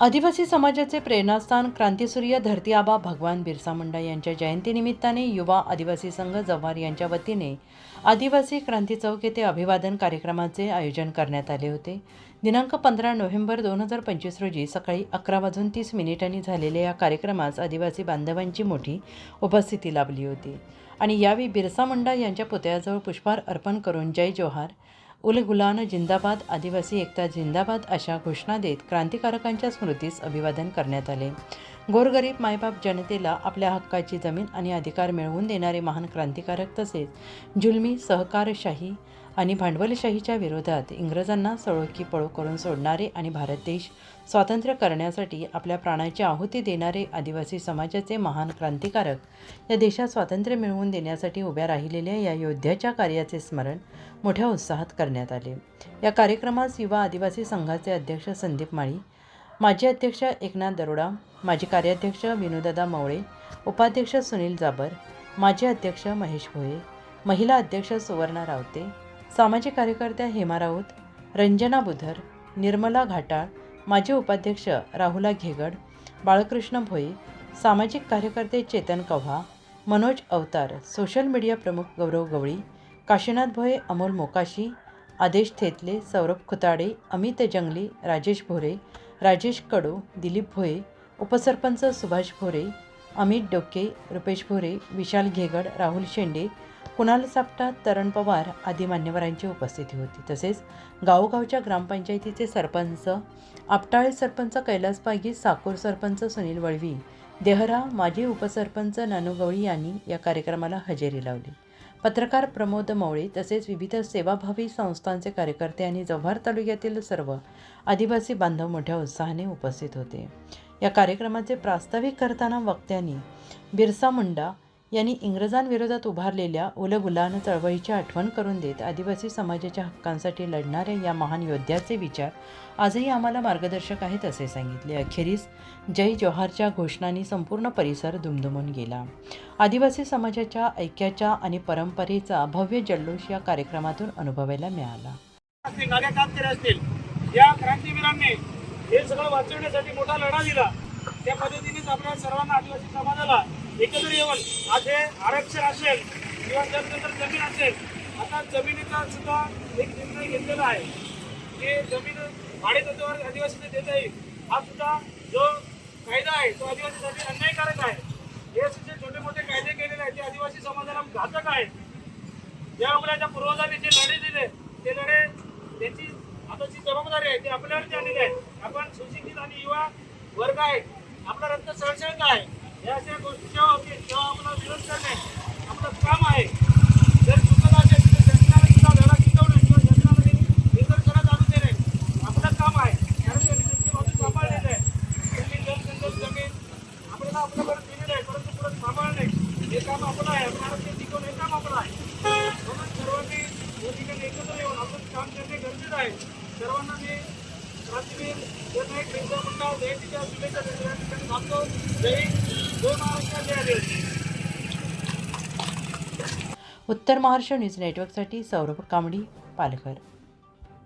आदिवासी समाजाचे प्रेरणास्थान क्रांतीसूर्य धरती आबा भगवान बिरसा मुंडा यांच्या जयंतीनिमित्ताने युवा आदिवासी संघ जव्हार यांच्या वतीने आदिवासी क्रांती चौक येथे अभिवादन कार्यक्रमाचे आयोजन करण्यात आले होते. दिनांक पंधरा नोव्हेंबर दोन हजार पंचवीस रोजी सकाळी अकरा वाजून तीस मिनिटांनी झालेल्या या कार्यक्रमास आदिवासी बांधवांची मोठी उपस्थिती लाभली होती. आणि यावेळी बिरसा मुंडा यांच्या पुतळ्याजवळ पुष्पहार अर्पण करून जय जोहार उल गुलान जिंदाबाद आदिवासी एकता जिंदाबाद अशा घोषणा देत क्रांतिकारकांच्या स्मृतीस अभिवादन करण्यात आले. गोरगरीब मायबाप जनतेला आपल्या हक्काची जमीन आणि अधिकार मिळवून देणारे महान क्रांतिकारक तसेच जुलमी सहकारशाही आणि भांडवलशाहीच्या विरोधात इंग्रजांना सळोकी पळो करून सोडणारे आणि भारत देश स्वातंत्र्य करण्यासाठी आपल्या प्राणाची आहुती देणारे आदिवासी समाजाचे महान क्रांतिकारक या देशात स्वातंत्र्य मिळवून देण्यासाठी उभ्या राहिलेल्या या योद्ध्याच्या कार्याचे स्मरण मोठ्या उत्साहात करण्यात आले. या कार्यक्रमास युवा आदिवासी संघाचे अध्यक्ष संदीप माळी माजी अध्यक्ष एकनाथ दरोडा माजी कार्याध्यक्ष विनोदादा मवळे उपाध्यक्ष सुनील जाबर माजी अध्यक्ष महेश भोये महिला अध्यक्ष सुवर्णा रावते सामाजिक कार्यकर्त्या हेमा राऊत रंजना बुधर निर्मला घाटाळ माजी उपाध्यक्ष राहुला घेगड बाळकृष्ण भोये सामाजिक कार्यकर्ते चेतन कव्हा मनोज अवतार सोशल मीडिया प्रमुख गौरव गवळी काशीनाथ भोये अमोल मोकाशी आदेश थेतले सौरभ खुताडे अमित जंगली राजेश भोरे राजेश कडू दिलीप भोये उपसरपंच सुभाष भोरे अमित डोके रुपेश भोरे विशाल घेगड राहुल शेंडे कुणाल सापटा तरण पवार आदी मान्यवरांची उपस्थिती होती. तसेच गावोगावच्या ग्रामपंचायतीचे सरपंच आपटाळे सरपंच कैलास पागी साकूर सरपंच सुनील वळवी देहरा माजी उपसरपंच नानू गवळी यांनी या कार्यक्रमाला हजेरी लावली. पत्रकार प्रमोद मवळे तसेच विविध सेवाभावी संस्थांचे कार्यकर्ते आणि जव्हार तालुक्यातील सर्व आदिवासी बांधव मोठ्या उत्साहाने उपस्थित होते. या कार्यक्रमाचे प्रास्ताविक करताना वक्त्यांनी बिरसा मुंडा यांनी इंग्रजांविरोधात उभारलेल्या उलगुलान चळवळीची आठवण करून देत आदिवासी समाजाच्या हक्कांसाठी लढणाऱ्या या महान योद्ध्याचे विचार आजही आम्हाला मार्गदर्शक आहेत असे सांगितले. अखेरीस जय जोहारच्या घोषणांनी संपूर्ण परिसर दुमदुमून गेला. आदिवासी समाजाच्या ऐक्याच्या आणि परंपरेचा भव्य जल्लोष या कार्यक्रमातून अनुभवायला मिळाला. या क्रांतीवीरांनी हे सगळं वाचवण्यासाठी मोठा लढा दिला. त्या आपल्या सर्वांना आदिवासी समाजाला एकत्र येऊन आज हे आरक्षण असेल किंवा त्यानंतर जमीन असेल आता जमिनीचा सुद्धा एक निर्णय घेतलेला आहे. की जमीन भाडेतत्वावर आदिवासीने देता येईल हा सुद्धा जो कायदा आहे तो आदिवासीसाठी अन्यायकारक आहे. हे असे जे छोटे मोठे कायदे केलेले आहेत ते आदिवासी समाजाला घातक आहेत. ज्या आपल्या पूर्वजांनी जे लढे दिले ते लढे त्यांची आता जी जबाबदारी आहे ती आपल्यावरती आलेली आहे. आपण सुशिक्षित आणि युवा वर्ग आहे आपला रक्त सळसळत आहे या अशा गोष्टी जेव्हा आपला विरोध करणे आपलं काम आहे. जर चुकत असेल तर शासनाला सुद्धा धडा शिकवणे किंवा शासनामध्ये निदर्शनात आणून देणे आपलं काम आहे. कारण त्यांनी त्यांची बाजू सांभाळलेली आहे. त्यांनी जलसंधारण जमीन आपल्याला परत दिलेलं आहे परंतु परत सांभाळणे हे काम आपलं आहे. आपल्याला ते शिकवणे हे काम आपलं आहे. म्हणून सर्वांनी या ठिकाणी एकत्र येऊन आपण काम करणे गरजेचं आहे. सर्वांना मी क्रांतीवीर जननायक बिरसा मुंडा जयंतीच्या शुभेच्छा या ठिकाणी थांबतो जय जय महाराष्ट्र जय आदिवासी उत्तर महाराष्ट्र न्यूज नेटवर्कसाठी सौरभ कांबडी पालघर.